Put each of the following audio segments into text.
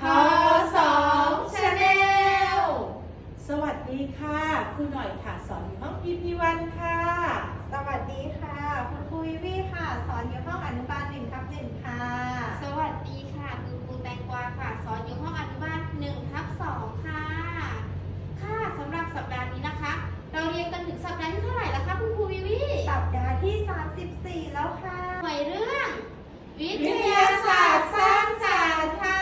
ทอสองชาแนลสวัสดีค่ะครูหน่อยค่ะ สอนอยู่ห้อง EP วันค่ะ สวัสดีค่ะ คุณครูวิวีค่ะ สอนอยู่ห้องอนุบาลหนึ่งทับหนึ่งค่ะ สวัสดีค่ะคุณครูแตงกวาค่ะ สอนอยู่ห้องอนุบาล1ทับ2ค่ะ ค่ะสำหรับสัปดาห์นี้นะคะ เราเรียนกันถึงสัปดาห์ที่เท่าไหร่แล้วคะคุณครูวิวี สัปดาห์ที่ 34 แล้วค่ะ หน่วยเรื่อง วิ วิทยาศาสตร์สร้างสรรค์ค่ะ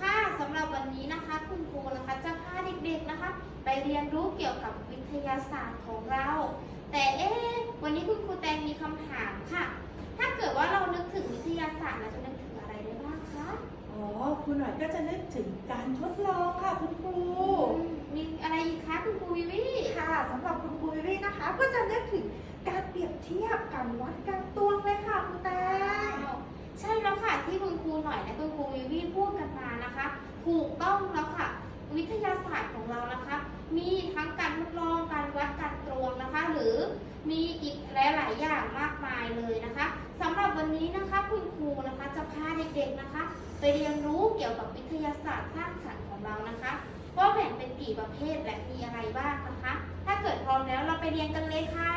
ค่ะสำหรับวันนี้นะคะ คุณครูนะคะจะพาเด็กๆนะคะ ไปเรียนรู้เกี่ยวกับวิทยาศาสตร์ของเรา แต่เอ๊ะวั นนี้คุณครูแตงมีคำถามค่ะ ถ้าเกิดว่าเรานึกถึงวิทยาศาสตร์เราจะนึกถึงอะไรได้บ้างคะอ๋อครูหน่อยก็จะนึกถึงการทดลองค่ะคุณครูมีอะไรอีกคะคุณครูวิวีค่ะสำหรับคุณครูวิวีนะคะ ก็จะนึกถึงการเปรียบเทียบการวัดการตวงเลยค่ะคุณแตงใช่แล้วค่ะที่คุณครูหน่อยและคุณครูวิวีพูดกันมานะคะ ถูกต้องแล้วค่ะ วิทยาศาสตร์ของเรานะคะ มีทั้งการทดลองการวัดการตวงนะคะ หรือมี อีกหลายๆอย่างมากมายเลยนะคะสำหรับวันนี้นะคะคุณครูนะคะจะพาเด็กๆนะคะ ไปเรียนรู้เกี่ยวกับวิทยาศาสตร์สร้างสรรค์ของเรานะคะว่าแบ่งเป็นกี่ประเภทและมีอะไรบ้างนะคะ ถ้าเกิดพร้อมแล้วเราไปเรียนกันเลยค่ะ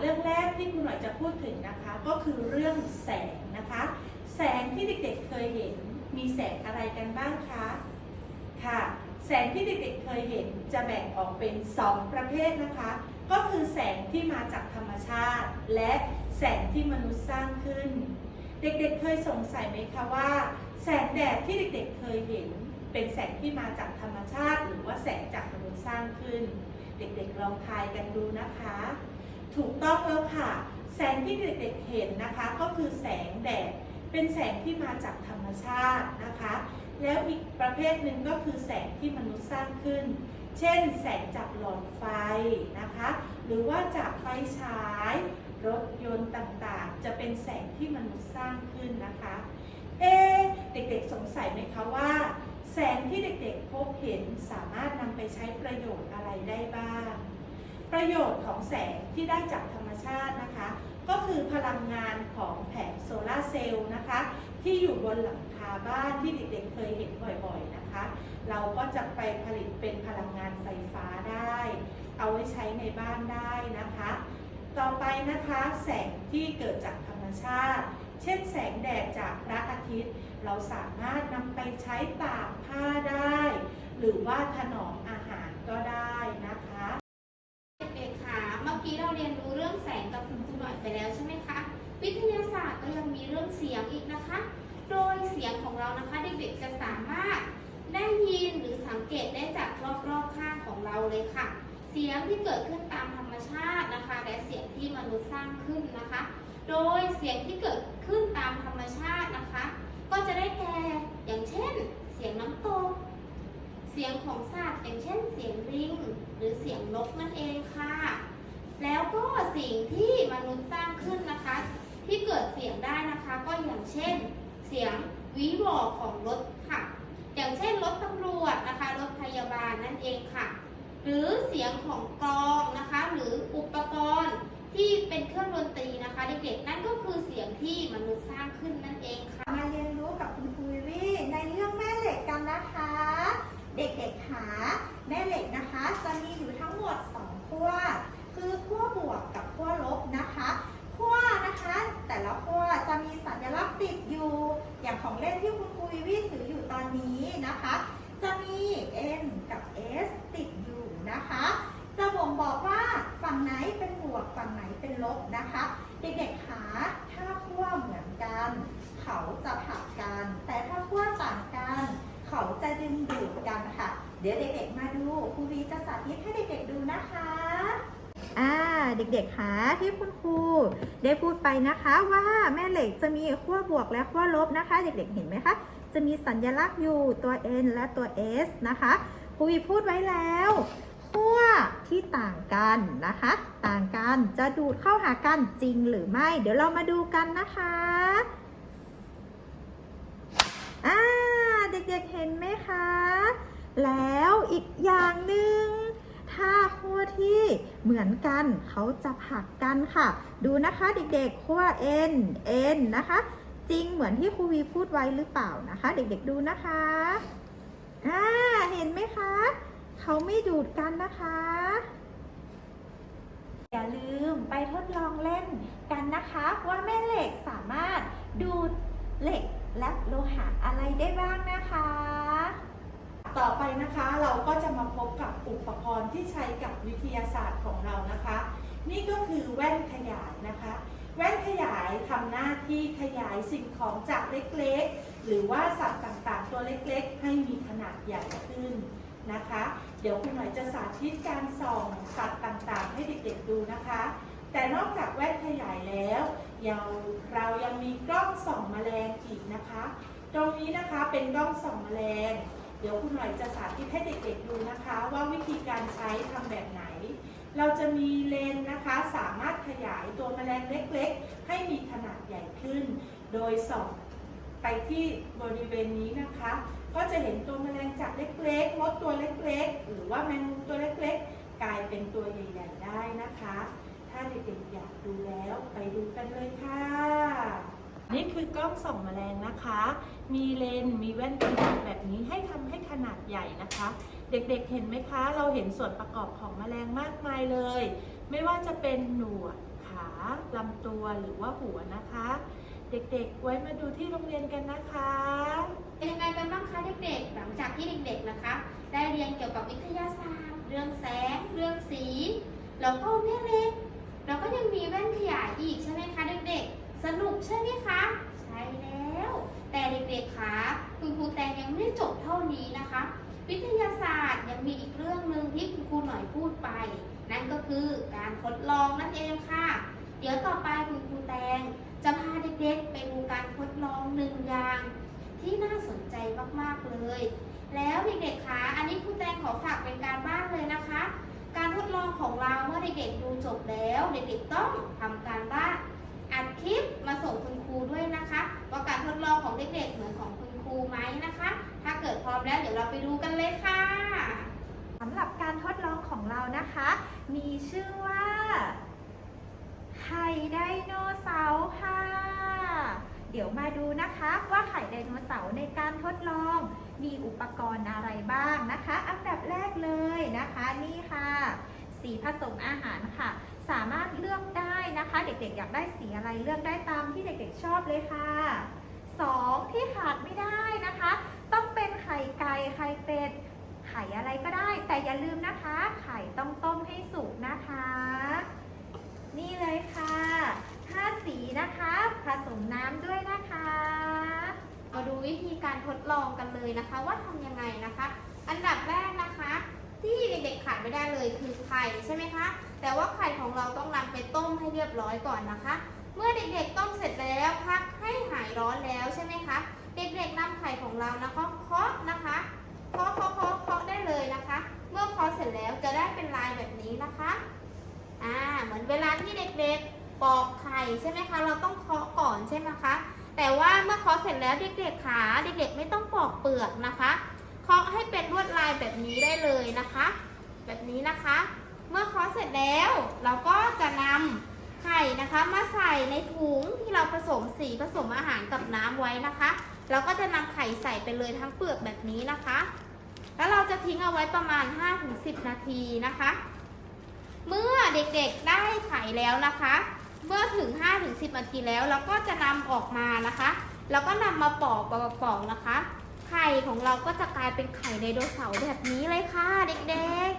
เรื่องแรกที่ครูหน่อยจะพูดถึงนะคะ ก็คือเรื่องแสงนะคะ แสงที่เด็กๆเคยเห็น มีแสงอะไรกันบ้างคะค่ะ แสงที่เด็กๆเคยเห็นจะแบ่งออกเป็น 2 ประเภทนะคะ ก็คือแสงที่มาจากธรรมชาติ และแสงที่มนุษย์สร้างขึ้น เด็กๆเคยสงสัยไหมคะว่า แสงแดดที่เด็กๆเคยเห็น เป็นแสงที่มาจากธรรมชาติ หรือว่าแสงจากมนุษย์สร้างขึ้น เด็กๆลองทายกันดูนะคะ ถูกต้องแล้วค่ะ แสงที่เด็กๆเห็นนะคะ ก็คือแสงแดดเป็นแสงที่มาจากธรรมชาตินะคะ แล้วอีกประเภทหนึ่งก็คือแสงที่มนุษย์สร้างขึ้น เช่นแสงจากหลอดไฟนะคะ หรือว่าจากไฟฉาย รถยนต์ต่างๆ จะเป็นแสงที่มนุษย์สร้างขึ้นนะคะ เอเด็กๆสงสัยไหมคะว่า แสงที่เด็กๆพบเห็นสามารถนำไปใช้ประโยชน์อะไรได้บ้าง ประโยชน์ของแสงที่ได้จากธรรมชาตินะคะ ก็คือพลังงานของแผงโซลาร์เซลล์นะคะ ที่อยู่บนหลังคาบ้านที่เด็กๆเคยเห็นบ่อยๆนะคะ เราก็จะไปผลิตเป็นพลังงานไฟฟ้าได้ เอาไว้ใช้ในบ้านได้นะคะ ต่อไปนะคะแสงที่เกิดจากธรรมชาติ เช่นแสงแดดจากพระอาทิตย์ เราสามารถนำไปใช้ตากผ้าได้ หรือว่าถนอมอาหารก็ได้นะคะ เด็กๆค่ะเมื่อกี้เราเรียนรู้ กับคุณครูหน่อยไปแล้วใช่ไหมคะ วิทยาศาสตร์ก็ยังมีเรื่องเสียงอีกนะคะ โดยเสียงของเรานะคะเด็กๆจะสามารถได้ยินหรือสังเกตได้จากรอบๆข้างของเราเลยค่ะ เสียงที่เกิดขึ้นตามธรรมชาตินะคะ และเสียงที่มนุษย์สร้างขึ้นนะคะ โดยเสียงที่เกิดขึ้นตามธรรมชาตินะคะ ก็จะได้แก่อย่างเช่น เสียงน้ำตกเสียงของสัตว์อย่างเช่น เสียงลิงหรือเสียงนกนั่นเองค่ะ แล้วก็สิ่งที่มนุษย์สร้างขึ้นนะคะ ที่เกิดเสียงได้นะคะก็อย่างเช่น เสียงวีวอของรถค่ะ อย่างเช่นรถตำรวจนะคะรถพยาบาลนั่นเองค่ะ หรือเสียงของกลองนะคะ หรืออุปกรณ์ที่เป็นเครื่องดนตรีนะคะเด็กๆนั่นก็คือเสียงที่มนุษย์สร้างขึ้นนั่นเองค่ะ มาเรียนรู้กับคุณครูวิวีในเรื่องแม่เหล็กกันนะคะ เด็กๆขาแม่เหล็กนะคะ จะมีอยู่ทั้งหมด2ขั้วบวกกับขั้วลบนะคะขั้วนะคะ แต่ละขั้วจะมีสัญลักษณ์ติดอยู่ อย่างของเล่นที่คุณครูวิวีถืออยู่ตอนนี้นะคะ จะมี N กับ S ติดอยู่นะคะ จะบ่งบอกว่าฝั่งไหนเป็นบวกฝั่งไหนเป็นลบนะคะ เด็กๆขาถ้าขั้วเหมือนกัน เขาจะผลักกัน แต่ถ้าขั้วต่างกัน เขาจะดึงดูดกันค่ะ เดี๋ยวเด็กๆมาดูครูวีจะสาธิตให้เด็กๆดูนะคะ อ่าเด็กๆคะที่คุณครูได้พูดไปนะคะว่าแม่เหล็กจะมีขั้วบวกและขั้วลบนะคะ เด็กๆเห็นไหมคะ จะมีสัญลักษณ์อยู่ตัว N และตัว S นะคะครูวีพูดไว้แล้วขั้วที่ต่างกันนะคะ ต่างกันจะดูดเข้าหากันจริงหรือไม่ เดี๋ยวเรามาดูกันนะคะอ่าเด็กๆเห็นไหมคะ แล้วอีกอย่างหนึ่งถ้าขั้วที่เหมือนกันเขาจะผักกันค่ะ ดูนะคะเด็กๆขั้ว n n นะคะ จริงเหมือนที่ครูวีพูดไว้หรือเปล่านะคะ เด็กๆดูนะคะอ่าเห็นไหมคะ เขาไม่ดูดกันนะคะ อย่าลืมไปทดลองเล่นกันนะคะ ว่าแม่เหล็กสามารถดูดเหล็กและโลหะอะไรได้บ้างนะคะ ต่อไปนะคะเราก็จะมาพบกับอุปกรณ์ที่ใช้กับวิทยาศาสตร์ของเรานะคะ นี่ก็คือแว่นขยายนะคะ แว่นขยายทำหน้าที่ขยายสิ่งของจากเล็กๆ หรือว่าสัตว์ต่างๆ ตัวเล็กๆ ให้มีขนาดใหญ่ขึ้นนะคะ เดี๋ยวคุณหน่อยจะสาธิตการส่องสัตว์ต่างๆ ให้เด็กๆดูนะคะ แต่นอกจากแว่นขยายแล้วยังเรายังมีกล้องส่องแมลงอีกนะคะ ตรงนี้นะคะเป็นกล้องส่องแมลง เดี๋ยวคุณหน่อยจะสาธิตให้เด็กๆดูนะคะ ว่าวิธีการใช้ทำแบบไหน เราจะมีเลนนะคะสามารถขยายตัวแมลงเล็กๆ ให้มีขนาดใหญ่ขึ้น โดยส่องไปที่บริเวณนี้นะคะ ก็จะเห็นตัวแมลงจากเล็กๆมดตัวเล็กๆ หรือว่าแมงมุมตัวเล็กๆ กลายเป็นตัวใหญ่ๆได้นะคะ ถ้าเด็กๆอยากดูแล้วไปดูกันเลยค่ะ นี่คือกล้องส่องแมลงนะคะ มีเลนมีแว่นขยายแบบนี้ให้ทำให้ขนาดใหญ่นะคะ เด็กๆเห็นไหมคะ เราเห็นส่วนประกอบของแมลงมากมายเลย ไม่ว่าจะเป็นหนวดขาลำตัวหรือว่าหัวนะคะ เด็กๆ ไว้มาดูที่โรงเรียนกันนะคะเป็นยังไงกันบ้างคะเด็กๆ หลังจากที่เด็กๆนะคะ ได้เรียนเกี่ยวกับวิทยาศาสตร์ เรื่องแสง เรื่องสี แล้วก็แม่เหล็กแล้วก็ยังมีแว่นขยายอีกใช่ไหมคะเด็กๆ สนุกใช่ไหมคะ ใช่แล้ว แต่เด็กๆคะคุณครูแตงยังไม่ได้จบเท่านี้นะคะ วิทยาศาสตร์ยังมีอีกเรื่องหนึ่งที่คุณครูหน่อยพูดไป นั่นก็คือการทดลองนั่นเองค่ะ เดี๋ยวต่อไปคุณครูแตงจะพาเด็กๆไปดูการทดลองหนึ่งอย่าง ที่น่าสนใจมากๆเลย แล้วเด็กๆคะอันนี้ครูแตงขอฝากเป็นการบ้านเลยนะคะ การทดลองของเราเมื่อเด็กๆดูจบแล้ว เด็กๆต้องทำการบ้าน อัดคลิปมาส่งคุณครูด้วยนะคะว่าการทดลองของเด็กๆเหมือนของคุณครูไหมนะคะ ถ้าเกิดพร้อมแล้วเดี๋ยวเราไปดูกันเลยค่ะสำหรับการทดลองของเรานะคะ มีชื่อว่าไข่ไดโนเสาร์ค่ะ เดี๋ยวมาดูนะคะว่าไข่ไดโนเสาร์ในการทดลอง มีอุปกรณ์อะไรบ้างนะคะ อันดับแรกเลยนะคะ นี่ค่ะ สีผสมอาหารค่ะ สามารถเลือกได้นะคะ เด็กๆ อยากได้สีอะไรเลือกได้ตามที่เด็กๆชอบเลยค่ะสองที่ขาดไม่ได้นะคะ ต้องเป็นไข่ไก่ไข่เป็ดไข่อะไรก็ได้ แต่อย่าลืมนะคะ ไข่ต้องต้มให้สุกนะคะ นี่เลยค่ะห้าสีนะคะ ผสมน้ำด้วยนะคะ มาดูวิธีการทดลองกันเลยนะคะ ว่าทำยังไงนะคะ อันดับแรกนะคะ ที่เด็กๆขาดไม่ได้เลยคือไข่ใช่ไหมคะ แต่ว่าไข่ของเราต้องนำไปต้มให้เรียบร้อยก่อนนะคะ เมื่อเด็กๆต้มเสร็จแล้วพักให้หายร้อนแล้วใช่ไหมคะ เด็กๆนำไข่ของเรานะคะเคาะนะคะเคาะเคาะเคาะเคาะได้เลยนะคะ เมื่อเคาะเสร็จแล้วจะได้เป็นลายแบบนี้นะคะอ่าเหมือนเวลาที่เด็กๆปอกไข่ใช่ไหมคะ เราต้องเคาะก่อนใช่ไหมคะแต่ว่าเมื่อเคาะเสร็จแล้วเด็กๆขาเด็กๆไม่ต้องปอกเปลือกนะคะเคาะให้เป็นลวดลายแบบนี้ได้เลยนะคะ แบบนี้นะคะ เมื่อเคาะเสร็จแล้ว เราก็จะนำไข่นะคะมาใส่ในถุงที่เราผสมสีผสมอาหารกับน้ำไว้นะคะ เราก็จะนำไข่ใส่ไปเลยทั้งเปลือกแบบนี้นะคะ แล้วเราจะทิ้งเอาไว้ประมาณ 5-10 นาทีนะคะ เมื่อเด็กๆได้ไข่แล้วนะคะ เมื่อถึง 5-10 นาทีแล้วเราก็จะนำออกมานะคะแล้วก็นำมาปอกปอกปอกนะคะ ไข่ของเราก็จะกลายเป็นไข่ไดโนเสาร์แบบนี้เลยค่ะ เด็กๆ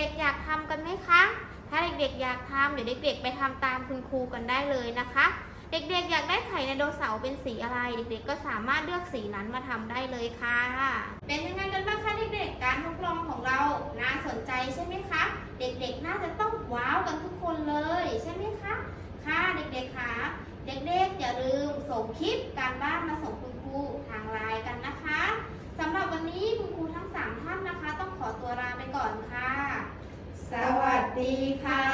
ด็กๆอยากทำกันไหมคะ ถ้าเด็กๆอยากทำเดี๋ยวเด็กๆ ไปทำตามคุณครูกันได้เลยนะคะ เด็กๆ อยากได้ไข่ไดโนเสาร์เป็นสีอะไร เด็กๆ ก็สามารถเลือกสีนั้นมาทำได้เลยค่ะ เป็นยังไงกันบ้างคะเด็กๆ การทดลองของเราน่าสนใจใช่ไหมคะ เด็กๆ น่าจะต้องว้าวกันทุกคนเลยใช่ไหมคะ ค่ะเด็กๆค่ะเด็กๆ อย่าลืมส่งคลิปการบ้านมาส่งคุณครูทางไลน์กันนะคะสำหรับวันนี้คุณครูทั้ง 3 ท่านนะคะ ต้องขอตัวลาไปก่อนค่ะ ดีค่ะ